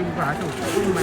ินขวาสุดขึ้ม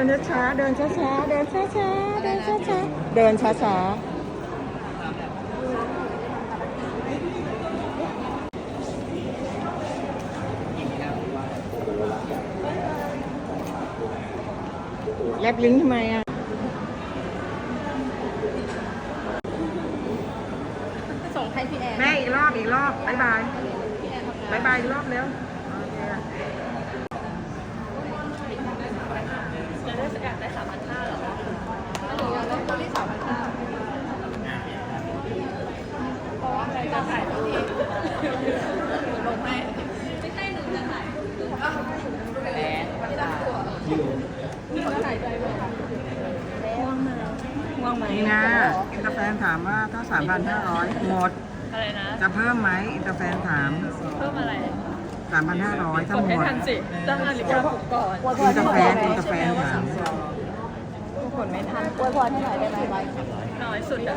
ดินช้าๆเดินช้าๆเดินช้าๆเดินช้าๆเดินช้าๆแลบลิ้นทำไมอะ ส่งให้พี่แอนแม่อีกรอบอีกรอบ บ๊ายบาย บ๊ายบายอีกรอบแล้ว พิ่มไหมอินเตอร์แฟนถามเพิ่มอะไร3,500ถ้ากดหมให้ดทันสิตั้งนาฬิกาปลุกก่อนอินเตอร์แฟนอินเตอร์แฟนถามกดไม่ทันอวยพรให้หน่อยได้ไหมไว้น้อยสุดอะ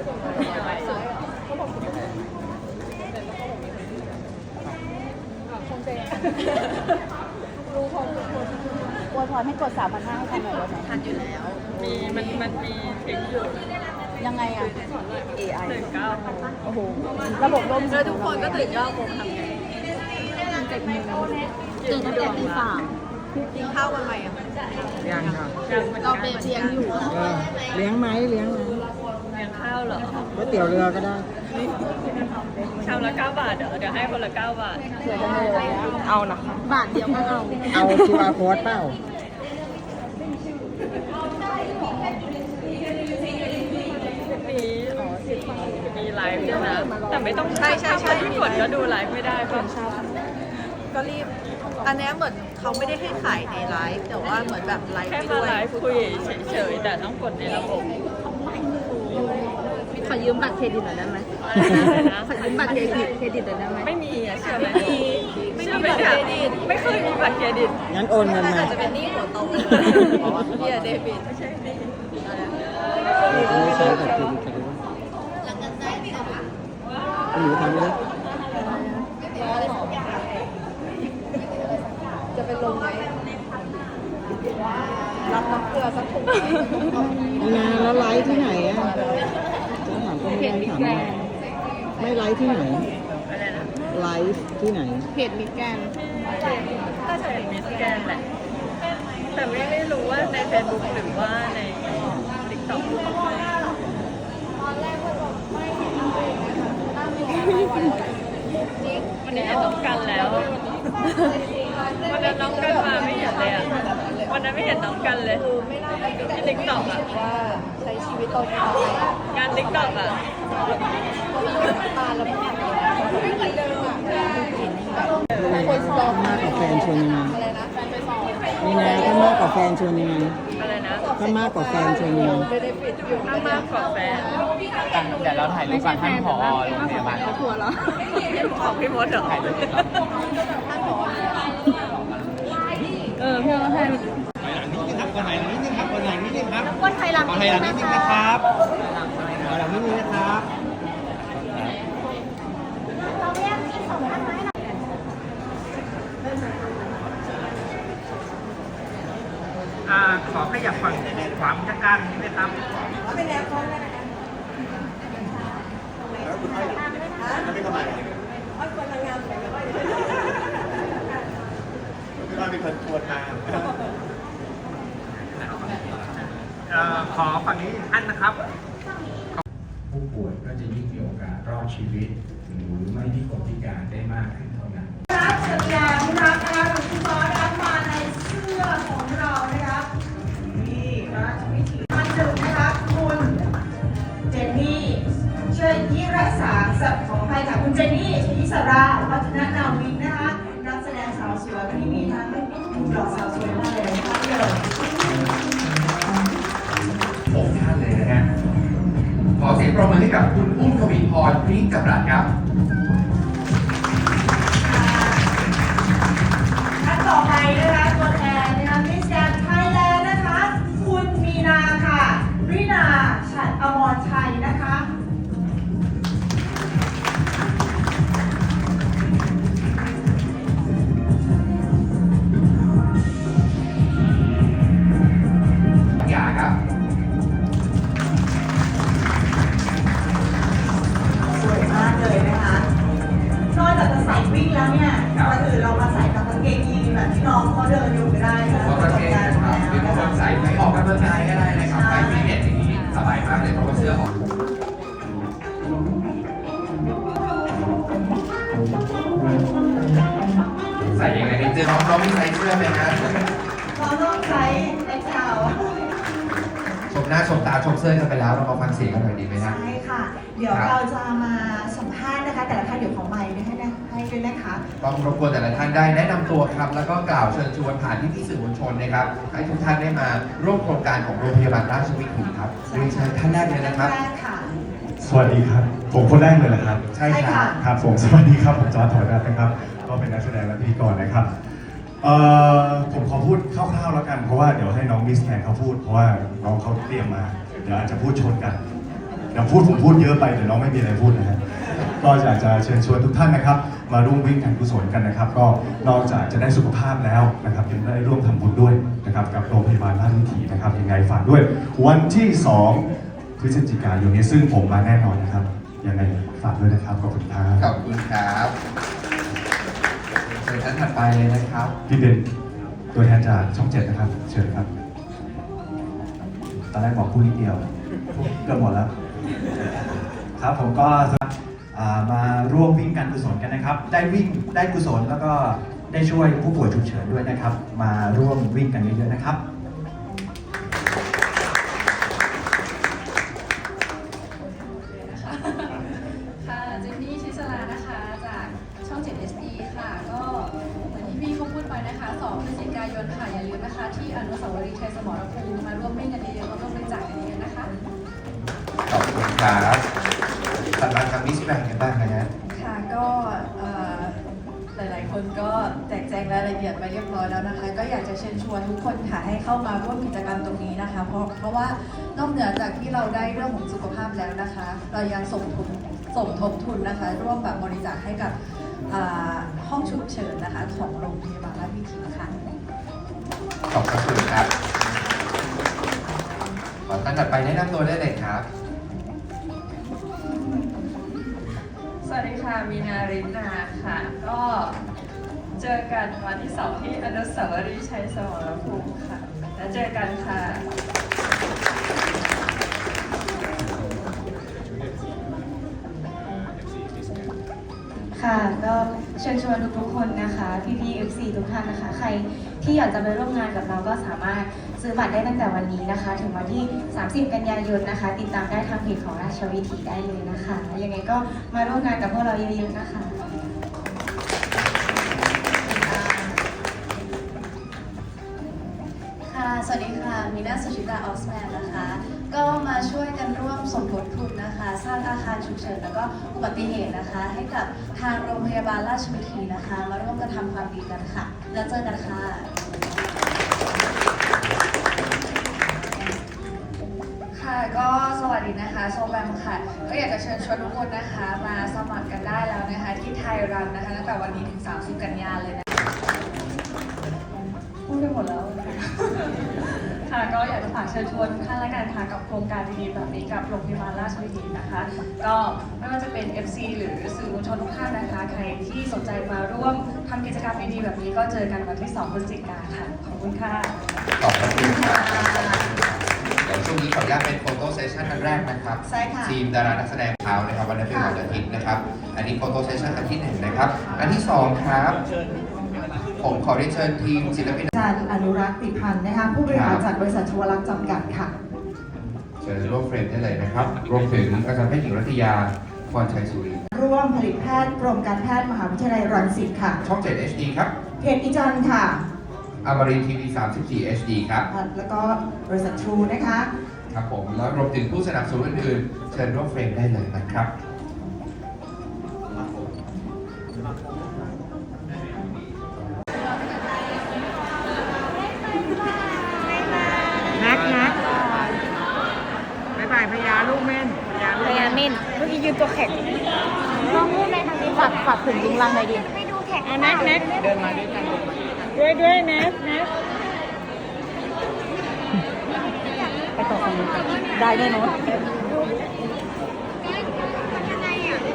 น้อยสุดคงเป็นรู้พอทุกคนอวยพรให้กดสามพันห้าให้ทันหน่อยได้ไหมทันอยู่แล้ว มีมันมันมีทริคอยู่ ยังไงอะ AI หนึ่งเก้าโอ้โห ระบบล่มแล้วทุกคนก็ตื่นเก้าโมงทำไงตื่นตั้งแต่ตีสามกินข้าววันใหม่อะยังค่ะยังมันเราเป็นเชียงอยู่เออเลี้ยงไหมเลี้ยงไหมเลี้ยงข้าวเหรอก๋วยเตี๋ยวเรือก็ได้ชามละเก้าบาทเดี๋ยวเดี๋ยวให้คนละเก้าบาทเผื่อจะเลยเอานะคะบาทเดียวก็เอา เอา QR code เปล่า มีอ๋อสิบมีไล ฟ์ด้วยนะแต่ไม่ต้องใช่ใช่ใช่ ที่กดก็ดูไลฟ์ไม่ได้ป่ะก็รีบ อันเนี้ยเหมือนเขาไม่ได้ให้ขายในไลฟ์แต่ว่าเหมือนแบบไลฟ์แค่ไปมาด้วยไลฟ์คุยเฉยๆแต่ต้องกดในระบบขอยืมบัตรเครดิตหน่อยได้ไหมอะไรนะขอยืมบัตรเครดิตเครดิตหน่อยได้ไหมไม่มีอะเชื่อไหมเชื่อไหมเนี่ยไม่เคยมีบัตรเครดิตงั้นโอนเงินมาอาจจะเป็นหนี้หัวโตเบียเดบิตไม่ใช่หนี้ ไม่ใช้กับเครดิตกันด้วยหนูทำเลย จะเป็นลมไหมรับน้ำเกลือสักถุงไหม นี่นะแล้วไลฟ์ที่ไหนอะจะถามก็ไม่ได้ถามว่าไม่ไล ฟ์ที่ไหน อะไรนะไลฟ์ที่ไหน เพจมิดแกนก็จะเป็นมิสแกนแหละ แต่ไม่ได้รู้ว่าใน Facebook หรือว่าใน TikTok วันนี้เห็นน้องกันแล้ว วันนั้นน้องกันมาไม่เห็นเลยอะ วั นนั้นไม่เห็นน้องกันเลยที่ TikTok อะว่าใช้ชีวิตตอนนี้งาน TikTok อะตาแล้วไม่เหมือนเดิมอะคนสตอมมากกับแฟนชวนยังไงอะไรนะแฟนไปสอบนี่นะถ้ามากกว่าแฟนชวนยังไงอะไรนะถ้ามากกว่าแฟนชวนยังไงไม่ได้ปิดอยู่ถ้ามากกว่าแฟนเดี๋ยวเราถ่ายรูปกับท่านผอโรงพยาบาลถั่วเหรอของพี่มดเหรอถ่ายรูปครับเออพี่เอาให้ ถอยหลังนิดนึงครับถอยหลังนิดนึงครับถอยหลังนิดนึงครับคนไทยรักถอยหลังนิดนึงนะครับถอยหลังนิดนึงนะครับอ่าขอขยับฝั่งขวามันจะกลางนิดนะครับเอ่อ ขอฝั่งนี้ท่านนะครับ ผู้ป่วยก็จะยิ่งมีโอกาสรอดชีวิต หรือไม่พิกลพิการได้มากขึ้นเท่านั้นรับสัญญาณรับนะคะหลวงคุณบอสรับมาในเสื้อของเรานะครับนี่ราชวิถีมาหนึ่งนะคะคุณเจนนี่เชิญยี่รักษาสัตว์ของใครค่ะคุณเจนนี่ชยิสราวัฒนนาวินนะคะนักแสดงสาวสวยวันนี้มีทั้งหล่อสาวสวยมากเลยนะคะเลย ปรบมือให้กับคุณอุ้มทวีพรพริ้งกับรัฐครับ ท่านต่อไปนะคะตัวแท เลยนะคะนอกจากจะใส่วิ่งแล้วเนี่ยก็คือเรามาใส่กับกางเกงยีนแบบที่น้องเขาเดินอยู่ก็ได้นะก็ประเภทนะครับเป็นคนะใส่ไปออกกำลังกายก็ได้นะครับไปฟิตเนสอย่างนี้สบายมากเลยเพราะว่าเสื้อออก ใส่ยังไงให้เจอน้องน้องไม่ใส่เสื้อไหมนนะน้องต้องใช้เอ็กซ์ชมหน้าชมตาชมเสื้อกันไปแล้วเรามาฟังเสียงกันหน่อยดีไหมนะ ใช่ค่ะ เดี๋ยวเราจะมาช มภาษณ์นะคะ แต่ละท่านเดี๋ยวขอไมค์ไว้ให้นะให้ด้วยนะคะ ต้องรบกวนแต่ละท่านได้แนะนำตัวครับ แล้วก็กล่าวเชิญชวนผ่านที่พี่สื่อมวลชนนะครับ ให้ทุกท่านได้มาร่วมโครงการของโรงพยาบาลราชวิถีครับเรียนเชิญท่านแรกเลยนะครับแรกค่ะสวัสดีครับ ผมคนแรกเลยแหละครับ ใช่ใช่ครัค่ะบครับผมสวัสดีครับ ผมจอร์จถอยรัตน์นะครับ ก็เป็นนักแสดงและพิธีกรนะครับเอ่อผมขอพูดคร่าวๆแล้วกันเพราะว่าเดี๋ยวให้น้องมิสแคนเขาพูดเพราะว่าน้องเขาเตรียมมา เดี๋ยวอาจจะพูดชนกันเดี๋ยวพูดผมพูดเยอะไปเดี๋ยวน้องไม่มีอะไรพูดนะฮะ ก็อยากจะเชิญชวนทุกท่านนะครับ มาร่วมวิ่งการกุศลกันนะครับ ก็นอกจากจะได้สุขภาพแล้วนะครับยังได้ร่วมทำบุญด้วยนะครับกับโรงพยาบาลราชวิถีนะครับยังไงฝากด้วย วันที่ 2 พฤศจิกายนนี้ซึ่งผมมาแน่นอนนะครับยังไงฝากด้วยนะครับขอบคุณครับขอบคุณครับเชิญท่านถัดไปเลยนะครับพี่เบนตัวแทนจากช่องเจ็ดนะครับ เชิญครับตอนแรกบอกพูดนิดเดียวพูดเกือบหมดแล้ว ครับผมก็อ่า มาร่วมวิ่งการกุศลกันนะครับ ได้วิ่งได้กุศลแล้วก็ได้ช่วยผู้ป่วยฉุกเฉินด้วยนะครับ มาร่วมวิ่งกันเยอะๆนะครับ คนก็แจกแจงรายละเอียดไปเรียบร้อยแล้วนะคะ ก็อยากจะเชิญชวนทุกคนค่ะให้เข้ามาร่วมกิจกรรมตรงนี้นะคะ เพราะเพราะว่านอกเหนือจากที่เราได้เรื่องของสุขภาพแล้วนะคะ เรายังส่งทุนสมทบทุนนะคะ ร่วมแบบบริจาคให้กับอ่าห้องฉุกเฉินนะคะ ของโรงพยาบาลราชวิถีค่ะขอบพระคุณครับขอท่านถัดไปแนะนำตัวได้เลยครับสวัสดีค่ะ มีนารินาค่ะ ก็ เจอกันวันที่สองที่อนุสาวรีย์ชัยสมรภูมิค่ะ แล้วเจอกันค่ะค่ะก็เชิญชวนทุกๆคนนะคะพี่พี่ FC ทุกท่านนะคะ ใครที่อยากจะไปร่วมงานกับเราก็สามารถซื้อบัตรได้ตั้งแต่วันนี้นะคะ ถึงวันที่ 30 กันยายนนะคะ ติดตามได้ทางเพจของราชวิถีได้เลยนะคะ ยังไงก็มาร่วมงานกับพวกเราเยอะๆนะคะ มีนาสุชิตาออสแมนนะคะ ก็มาช่วยกันร่วมสมทบทุนนะคะ สร้างอาคารฉุกเฉินแล้วก็อุบัติเหตุนะคะ ให้กับทางโรงพยาบาลราชวิถีนะคะ มาร่วมกันทำความดีกันค่ะ แล้วเจอกันค่ะค่ะก็สวัสดีนะคะโซแบมค่ะ ก็อยากจะเชิญชวนทุกคนนะคะ มาสมัครกันได้แล้วนะคะ ที่ไทยรันนะคะตั้งแต่วันนี้ถึง 30 กันยาเลยนะพูดไปหมดแล้ว ค่ะ ก็อยากจะฝากเชิญชวนทุกท่านและกันค่ะกับโครงการดีๆแบบนี้กับโรงพยาบาลราชวิถีนะคะ ก็ไม่ว่าจะเป็น FC หรือสื่อมวลชนทุกท่านนะคะ ใครที่สนใจมาร่วมทำกิจกรรมดีๆแบบนี้ก็เจอกันวันที่2พฤศจิกายนค่ะ ขอบคุณค่ะขอบพระคุณครับเดี๋ยวช่วงนี้ขออนุญาตเป็นโฟโต้เซสชันอันแรกนะครับใช่ค่ะทีมดารานักแสดงเท้านะครับวันนั้นเป็นวันอาทิตย์นะครับ อันนี้โฟโต้เซสชันอันที่หนึ่งนะครับ อันที่สองครับ ผมขอเรียนเชิญทีมศิลปินอาจารย์อนุรักษ์ติพันธ์นะคะผู้บริหารจากบริษัทชวลักษณ์จำกัดค่ะ เชิญร่วมเฟรมได้เลยนะครับ รวมถึงอาจารย์แพทย์หญิงรัตยาพรชัยสุรินทร์ร่วมผลิตแพทย์กรมการแพทย์มหาวิทยาลัยรังสิตค่ะ ช่อง 7 HD ครับเพจอีจันค่ะอมรินทีวี34 HD ครับ แล้วก็บริษัททรูนะคะ ครับผม แล้วรวมถึงผู้สนับสนุนอื่นๆ เชิญร่วมเฟรมได้เลยนะครับ นสเนสไปต่อคนนี้ได้แน่นอน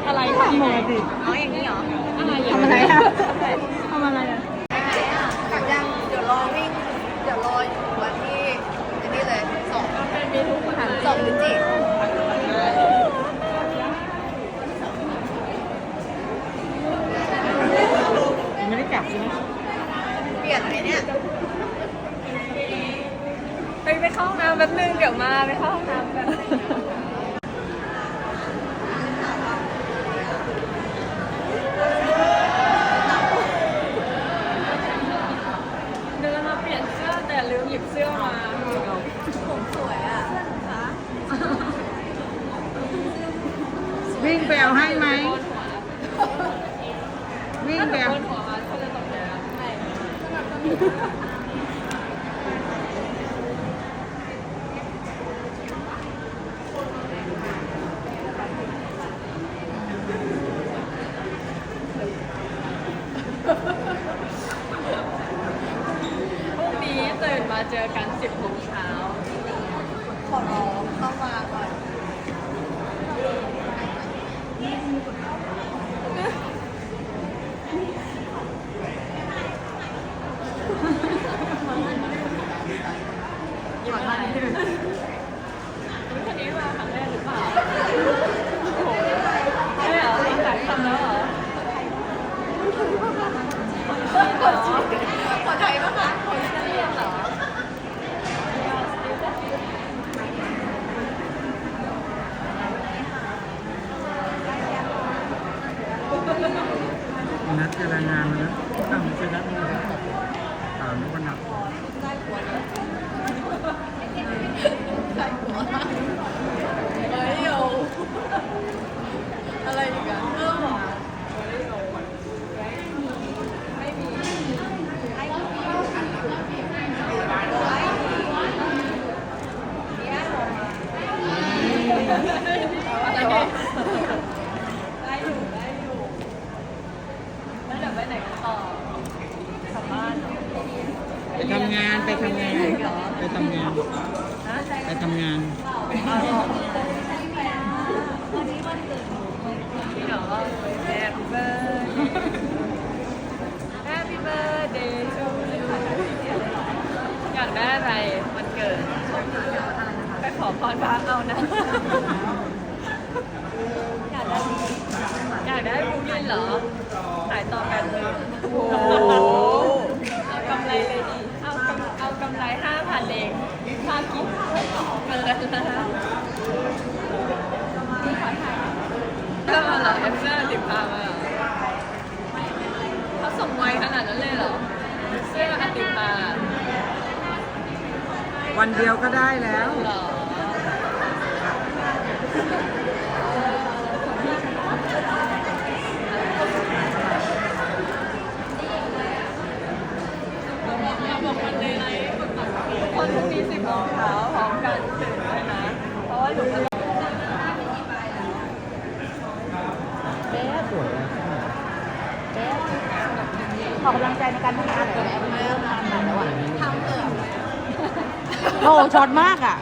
อะไรทำมาดิอ๋ออย่างนี้เหรอทำอะไรอะทำอะไรอะ ข้าห้องน้ำแป๊บนึงเดี๋ยวมาไปเข้าห้องน้ำแป๊บนึง วันเกิด ไปขอพรฟ้าเอานะ อยากได้อยากได้บูมินเหรอ ขายต่อแบบเลยเอากำไรเลยดิ เอากำเอากำไรห้าพันเองพากินข้าวเกินแล้มีขอถ่ายก็มาเหรอเอฟเอติดามาเขาส่งไวขนาดนั้นเลยเหรอเสื้ออติดพา วันเดียวก็ได้แล้ว คนทุกมีสิบรองเท้าพอมกันถึงเลยเพราะว่าหนูก็เจ๊สวยนะเจ๊ขอกำลังใจในการทำงานหน่อย โอ้ช็อตมากอะ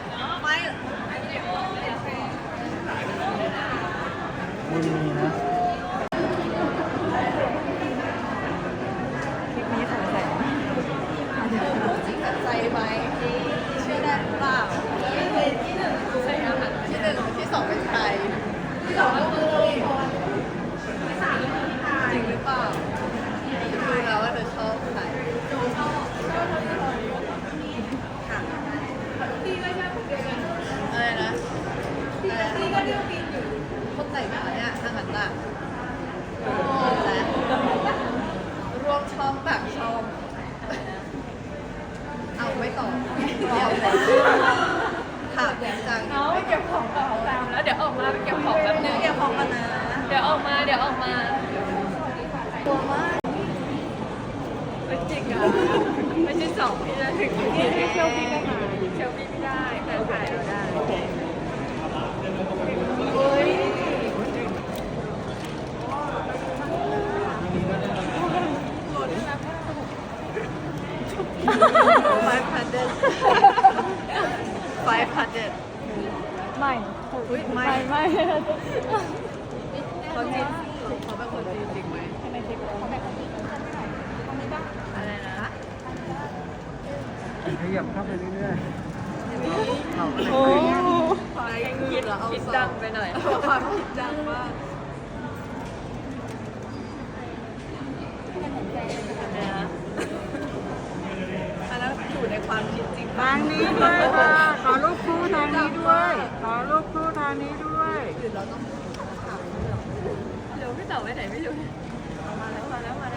ยบเข้าไปเรื่อยๆเขาก็เลยโอ้ขึ้นขอให้คิดคิดดังไปหน่อยความคิดดังมากอันนั้วอยู่ในความคิดจริงทางนี้ด้วยค่ะขอรูปคู่ทางนี้ด้วย ขอรูปคู่ทางนี้ด้วยหรือเราต้องถามเดี๋ยวพี่เต๋อไปไหนไม่รู้มาแล้วมาแล้วมาแล้ว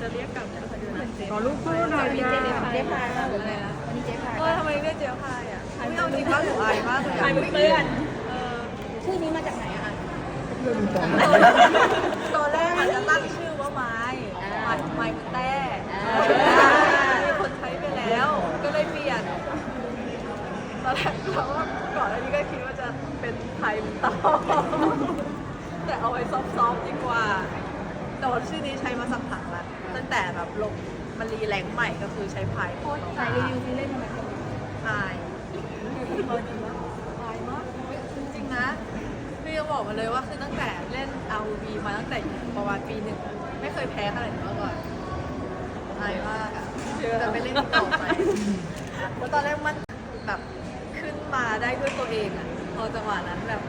จะเรียกกลับแล้วดอนไหนขอลูกคู่หน่อยเจ๊เจ๊พายค่ะหรือะไรนะวันนี้เจ๊พายเออทำไมเรียกเจ๊พายอะไม่เอาจริงแล้หรือายมากเลยอายเพื่อนชื่อนี้มาจากไหนอะตอนแรกอาจจะตั้งชื่อว่าไม้ไม้ไม้แต้มีคนใช้ไปแล้ว ก็เลยเปลี่ยนตอนแรกเราก็ก่อนอันนี้ก็คิดว่าจะเป็นไทยต่อแต่เอาไว้ซอฟๆดีกว่าแต่ว่าชื่อนี้ใช้มาสักพัก ตั้งแต่แบบลงมันรีแรงค์ใหม่ก็คือใช้พายโคตรใช้รีวิวที่เล่นทำไมอายอายมากจริงๆนะพี่จะบอกมาเลยว่าคือตั้งแต่เล่น ROV มาตั้งแต่ประมาณปีหนึ่งอะไม่เคยแพ้ขนาดนี้มาก่อนอายมากอะแต่ไปเล่นต่อไปเพราะตอนแรกมันแบบขึ้นมาได้ด้วยตัวเองอะพอจังหวะนั้นแบบ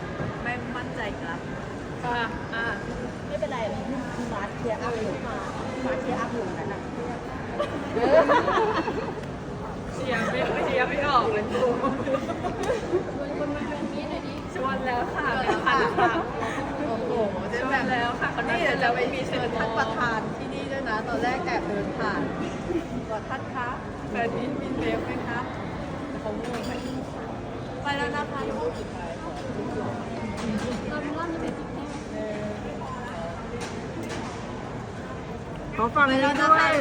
ไม่มั่นใจอีกแล้วอะอะไม่เป็นไรมาเทียร์อัพอยู่ มาเทียร์อัพอยู่นั่นน่ะเชียร์ไม่เชียร์ไม่ออกเลยกูชวนแล้วค่ะเป็นพันครั้งโอ้โหเจ๊ชวแบนบแล้วค่ะเขานี่นี่เดี๋ยวแล้จะวไปไม่มีเชิเชิญญท่าท่านนปประระธานที่นี่ด้วยนะ ตอนแรกแอบเดินผ่านบอกท่านคะแฟนนี้มีเซฟไหมคะเขางงไปไปแล้วนะคะทุกคนขอฟังไปนี้แล้วนะด้วคะยทุ ขอฝากนี้ด้วย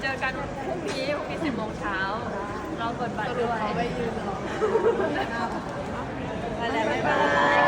เจอกันพรุ่งนี้พรุ่งนี้สิบโมงเช้าเราเปิดบัตรด้วยไปแล้วบ๊ายบาย